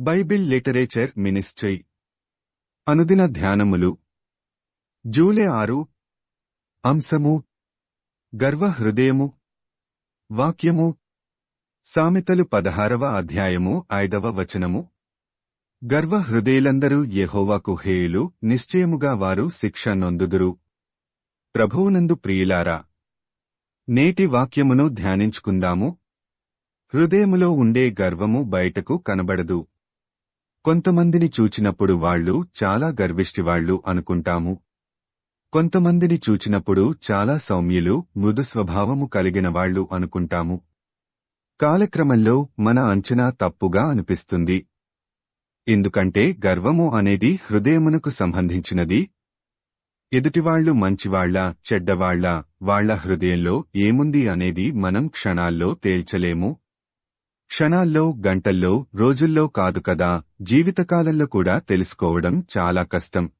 Bible literature ministry. అనుదిన ధ్యానములు. July ఆరు. అంశము. గర్వహృదయము. వాక్యము. సామెతలు పదహారవ అధ్యాయము ఐదవ వచనము. గర్వహృదయులందరూ యెహోవాకు హేయులు నిశ్చయముగా వారు శిక్ష నొందుదురు. ప్రభువునందు ప్రియులారా నేటి వాక్యమును ధ్యానించుకుందాము. హృదయములో ఉండే గర్వము బయటకు కనబడదు. కొంతమందిని చూచినప్పుడు వాళ్ళు చాలా గర్విష్టివాళ్ళు అనుకుంటాము. కొంతమందిని చూచినప్పుడు చాలా సౌమ్యులు మృదు స్వభావము కలిగిన వాళ్ళు అనుకుంటాము. కాలక్రమంలో మన అంచనా తప్పుగా అనిపిస్తుంది. ఎందుకంటే గర్వము అనేది హృదయమునకు సంబంధించినది. ఎదుటివాళ్ళు మంచివాళ్ళ చెడ్డవాళ్ళ వాళ్ళ హృదయంలో ఏముంది అనేది మనం క్షణాల్లో తేల్చలేము. క్షణాల్లో గంటల్లో రోజుల్లో కాదు కదా జీవితకాలంలో కూడా తెలుసుకోవడం చాలా కష్టం.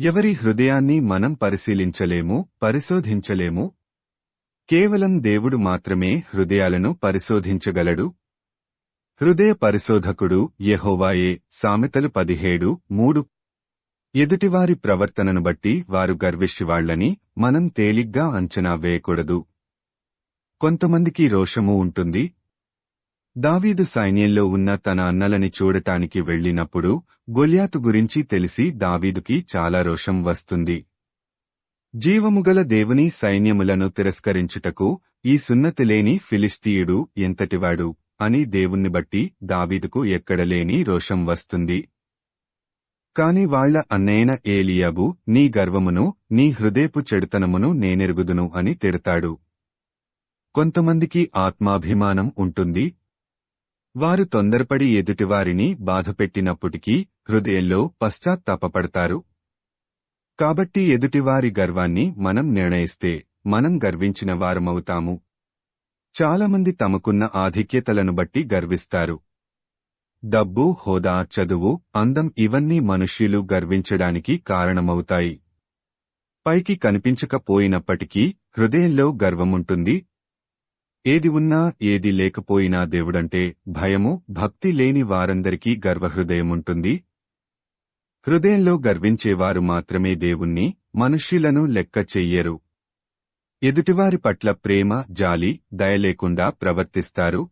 ఎవరి హృదయాన్ని మనం పరిశీలించలేము పరిశోధించలేము? కేవలం దేవుడు మాత్రమే హృదయాలను పరిశోధించగలడు? హృదయ పరిశోధకుడు యెహోవాయే సామెతలు పదిహేడు మూడు. ఎదుటివారి ప్రవర్తనను బట్టి వారు గర్విష్యవాళ్ళని మనం తేలిగ్గా అంచనా వేయకూడదు. కొంతమందికి రోషము ఉంటుంది దావీదు సైన్యంలో ఉన్న తన అన్నలని చూడటానికి వెళ్ళినప్పుడు గొల్యాతు గురించి తెలిసి దావీదుకి చాలా రోషం వస్తుంది. జీవముగల దేవుని సైన్యములను తిరస్కరించుటకు ఈ సున్నతిలేని ఫిలిస్తీయుడు ఎంతటివాడు అని దేవుణ్ణి బట్టి దావీదుకు ఎక్కడలేని రోషం వస్తుంది. కాని వాళ్ళ అన్నయ్యన ఏలియాబు నీ గర్వమును నీ హృదయపు చెడుతనమును నేనెరుగుదును అని తిడతాడు. కొంతమందికి ఆత్మాభిమానం ఉంటుంది వారు తొందరపడి ఎదుటివారిని బాధపెట్టినప్పటికీ హృదయంలో పశ్చాత్తాపపడతారు. కాబట్టి ఎదుటివారి గర్వాన్ని మనం నిర్ణయిస్తే మనం గర్వించిన వారమవుతాము. చాలామంది తమకున్న ఆధిక్యతలను బట్టి గర్విస్తారు. డబ్బు హోదా చదువు అందం ఇవన్నీ మనుష్యులు గర్వించడానికి కారణమవుతాయి. పైకి కనిపించకపోయినప్పటికీ హృదయంలో గర్వముంటుంది ఏది ఉన్నా ఏది లేకపోయినా దేవుడంటే భయము భక్తి లేని వారందరికీ గర్వహృదయముంటుంది. హృదయంలో గర్వించేవారు మాత్రమే దేవుణ్ణి మనుష్యులను లెక్క చెయ్యరు. ఎదుటివారి పట్ల ప్రేమ జాలి దయలేకుండా ప్రవర్తిస్తారు.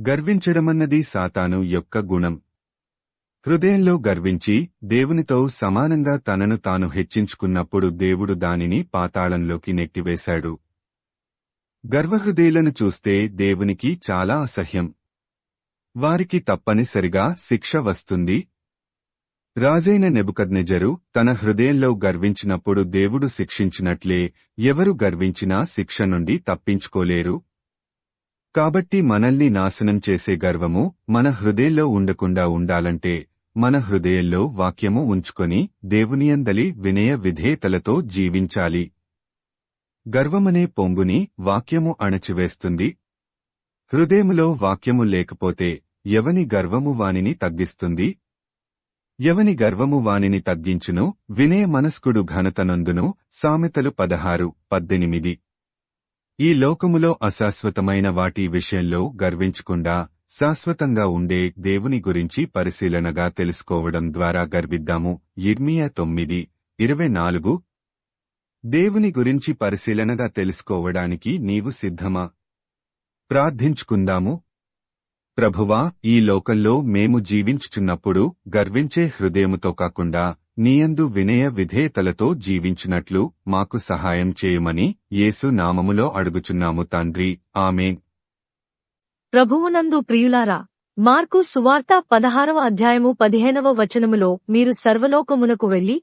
గర్వించడమన్నది సాతాను యొక్క గుణం. హృదయంలో గర్వించి దేవునితో సమానంగా తనను తాను హెచ్చించుకున్నప్పుడు దేవుడు దానిని పాతాళంలోకి నెట్టివేశాడు. గర్వహృదయులను చూస్తే దేవునికి చాలా అసహ్యం. వారికి తప్పనిసరిగా శిక్ష వస్తుంది. రాజైన నెబుకద్నెజరు తన హృదయంలో గర్వించినప్పుడు దేవుడు శిక్షించినట్లే ఎవరు గర్వించినా శిక్ష నుండి తప్పించుకోలేరు. కాబట్టి మనల్ని నాశనం చేసే గర్వము మన హృదయంలో ఉండకుండా ఉండాలంటే మన హృదయంలో వాక్యము ఉంచుకొని దేవునియందలి వినయ విధేయతలతో జీవించాలి. గర్వమనే పొంగుని వాక్యము అణచివేస్తుంది. హృదయములో వాక్యము లేకపోతే ఎవని గర్వము వానిని తగ్గిస్తుంది? ఎవని గర్వము వానిని తగ్గించును? వినయ మనస్కుడు ఘనతనందును సామెతలు పదహారు పద్దెనిమిది. ఈ లోకములో అశాశ్వతమైన వాటి విషయంలో గర్వించకుండా శాశ్వతంగా ఉండే దేవుని గురించి పరిశీలనగా తెలుసుకోవడం ద్వారా గర్విద్దాము ఇర్మియా తొమ్మిది ఇరవై నాలుగు దేవుని గురించి పరిశీలనగా తెలుసుకోవడానికి నీవు సిద్ధమా? ప్రార్థించుకుందాము. ప్రభువా ఈ లోకంలో మేము జీవించుచున్నప్పుడు గర్వించే హృదయముతో కాకుండా నీయందు వినయ విధేయతలతో జీవించినట్లు మాకు సహాయం చేయమని యేసు నామములో అడుగుచున్నాము తండ్రి. ఆమె ప్రభువునందు ప్రియులారా మార్కు సువార్త పదహారవ అధ్యాయము పదిహేనవ వచనములో మీరు సర్వలోకమునకు వెళ్ళి